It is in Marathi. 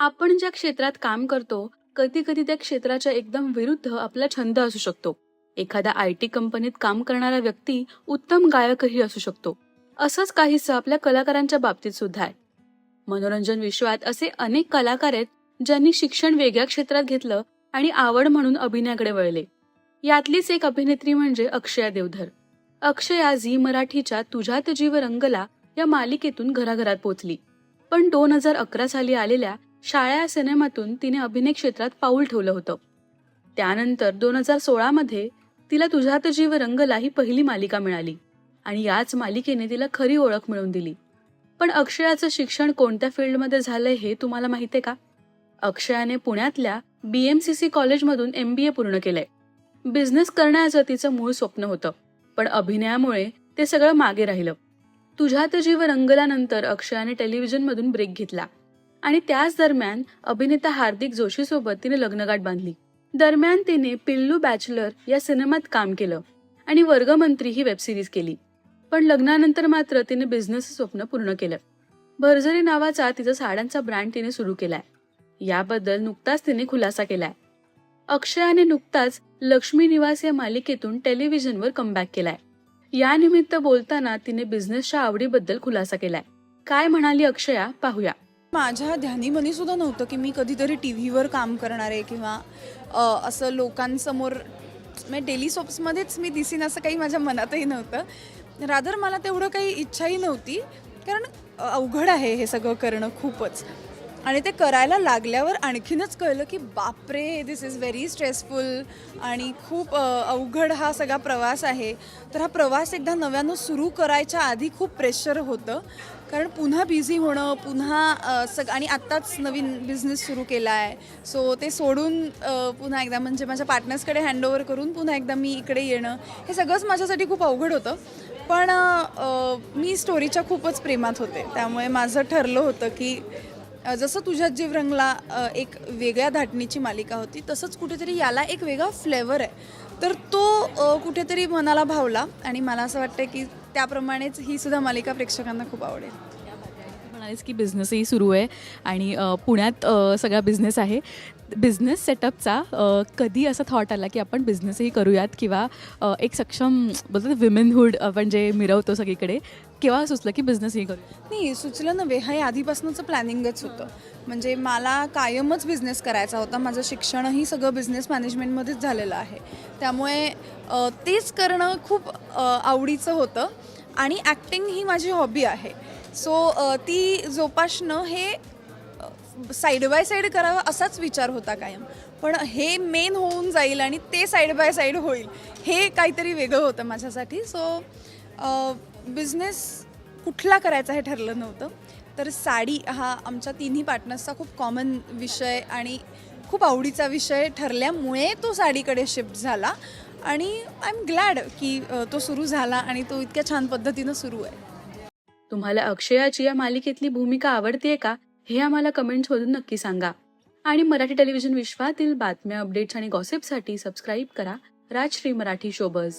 आपण ज्या क्षेत्रात काम करतो कधी कधी त्या क्षेत्राच्या एकदम विरुद्ध आपला छंद असू शकतो. एखाद्या आय टी कंपनीत काम करणारा व्यक्ती उत्तम गायकही असू शकतो. असंच काहीसं आपल्या कलाकारांच्या बाबतीत सुद्धा आहे. मनोरंजन विश्वात असे अनेक कलाकार आहेत ज्यांनी शिक्षण वेगळ्या क्षेत्रात घेतलं आणि आवड म्हणून अभिनयाकडे वळले. यातलीच एक अभिनेत्री म्हणजे अक्षया देवधर. अक्षया झी मराठीच्या तुझ्यात जीव रंगला या मालिकेतून घराघरात पोचली. पण दोन हजार अकरा साली आलेल्या शाळा या सिनेमातून तिने अभिनय क्षेत्रात पाऊल ठेवलं होतं. त्यानंतर दोन हजार सोळामध्ये तिला तुझ्यात जीव रंगला ही पहिली मालिका मिळाली आणि याच मालिकेने तिला खरी ओळख मिळवून दिली. पण अक्षयाचं शिक्षण कोणत्या फील्डमध्ये झालंय हे तुम्हाला माहितीये का? अक्षयाने पुण्यातल्या बीएमसीसी कॉलेजमधून एम बी ए पूर्ण केलंय. बिझनेस करण्याचं तिचं मूळ स्वप्न होतं पण अभिनयामुळे ते सगळं मागे राहिलं. तुझ्यात जीव रंगलानंतर अक्षयाने टेलिव्हिजनमधून ब्रेक घेतला. आणि त्याच दरम्यान अभिनेता हार्दिक जोशीसोबत तिने लग्नगाठ बांधली. दरम्यान तिने पिल्लू बॅचलर या सिनेमात काम केलं आणि वर्गमंत्री ही वेबसिरीज केली. पण लग्नानंतर मात्र तिने बिझनेस स्वप्न पूर्ण केलं. भरझरी नावाचा तिचा साड्यांचा ब्रँड तिने सुरू केलाय. याबद्दल नुकताच तिने खुलासा केलाय. अक्षयाने नुकताच लक्ष्मी निवास या मालिकेतून टेलिव्हिजनवर कमबॅक केलाय. यानिमित्त बोलताना तिने बिझनेसच्या आवडीबद्दल खुलासा केलाय. काय म्हणाली अक्षया? पाहूया. माझ्या ध्यानीमनी सुद्धा नव्हतं की मी कधीतरी टी व्हीवर काम करणार आहे किंवा असं लोकांसमोर म्हणजे डेली सोप्समध्येच मी दिसीन असं काही माझ्या मनातही नव्हतं. रादर मला तेवढं काही इच्छाही नव्हती. कारण अवघड आहे हे सगळं करणं खूपच. आणि ते करायला लागल्यावर आणखीनच कळलं की बापरे दिस इज व्हेरी स्ट्रेसफुल आणि खूप अवघड हा सगळा प्रवास आहे. तर हा प्रवास एकदा नव्यानं सुरू करायच्या आधी खूप प्रेशर होतं. कारण पुन्हा बिझी होणं पुन्हा सग आणि आत्ताच नवीन बिझनेस सुरू केला आहे सो ते सोडून पुन्हा एकदा म्हणजे माझ्या पार्टनर्सकडे हँडओव्हर करून पुन्हा एकदा मी इकडे येणं हे सगळंच माझ्यासाठी खूप अवघड होतं. पण मी स्टोरीच्या खूपच प्रेमात होते. त्यामुळे माझं ठरलं होतं की जसं तुझ्यात जीव रंगला एक वेगळ्या धाटणीची मालिका होती तसंच कुठेतरी याला एक वेगळा फ्लेवर आहे. तर तो कुठेतरी मनाला भावला आणि मला असं वाटतं की त्याप्रमाणेच ही सुद्धा मालिका प्रेक्षकांना खूप आवडेल. म्हणालीस की बिझनेसही सुरू आहे आणि पुण्यात सगळा बिझनेस आहे. बिझनेस सेटअपचा कधी असा थॉट आला की आपण बिझनेसही करूयात किंवा एक सक्षम बोलतात विमेनहूड आपण जे मिरवतो सगळीकडे केव्हा सुचलं की बिझनेसही करू नाही सुचलं नव्हे. हे आधीपासूनचं प्लॅनिंगच होतं. म्हणजे मला कायमच बिझनेस करायचा होता. माझं शिक्षणही सगळं बिझनेस मॅनेजमेंटमध्येच झालेलं आहे. त्यामुळे तेच करणं खूप आवडीचं होतं. आणि ॲक्टिंग ही माझी हॉबी आहे. सो ती जोपासणं हे साईड बाय साईड करावं असाच विचार होता कायम. पण हे मेन होऊन जाईल आणि ते साईड बाय साईड होईल हे काहीतरी वेगळं होतं माझ्यासाठी. सो बिझनेस कुठला करायचा हे ठरलं नव्हतं. तर साडी हा आमच्या तिन्ही पार्टनर्सचा खूप कॉमन विषय आणि खूप आवडीचा विषय ठरल्यामुळे तो साडीकडे शिफ्ट झाला. आणि आय एम ग्लॅड की तो सुरू झाला आणि तो इतक्या छान पद्धतीनं सुरू आहे. तुम्हाला अक्षयाची या मालिकेतली भूमिका आवडते का हे आम्हाला कमेंट्समधून नक्की सांगा. आणि मराठी टेलिव्हिजन विश्वातील बातम्या अपडेट्स आणि गॉसिपसाठी सबस्क्राईब करा राजश्री मराठी शोबज